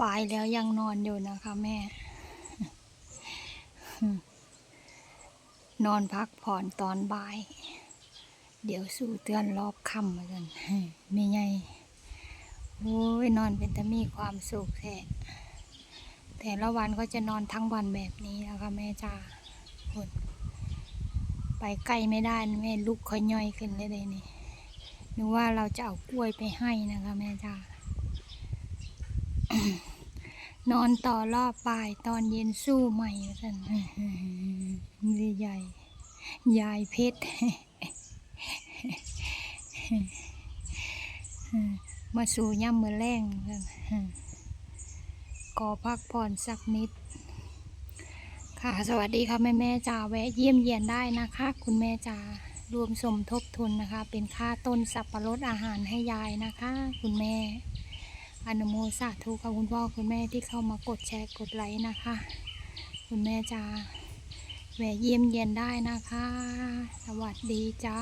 บ่ายแล้วยังนอนอยู่นะคะแม่ นอนพักผ่อนตอนบ่าย เดี๋ยวสู่เตือนรอบค่ำมากันไม่ไงโอ้ยนอนเป็นแต่มีความสุขแท้แต่ละวันก็จะนอนทั้งวันแบบนี้นะคะแม่จ้าคนไปใกล้ไม่ได้นะแม่ลุกค่อยย่อยขึ้นเลยเลยนี่หนูว่าเราจะเอากล้วยไปให้นะคะแม่จ้า นอนต่อรอบบ่ายตอนเย็นสู้ใหม่สันนี่ใหญ่ยายเพชรมาสู่ย่ำมือแรงซั่นก็พักผ่อนสักนิด ค่ะ สวัสดีค่ะ แม่แม่จ๋าแวะเยี่ยมเยียนได้นะคะ คุณแม่จ๋ารวมสมทบทุนนะคะ เป็นค่าต้นสับปะรดอาหารให้ยายนะคะ คุณแม่ อนุโมสาธุกับคุณพ่อคุณแม่ที่เข้ามากดแชร์กดไลค์นะคะ คุณแม่จ๋าแวะเยี่ยมเยียนได้นะคะ สวัสดีจ้า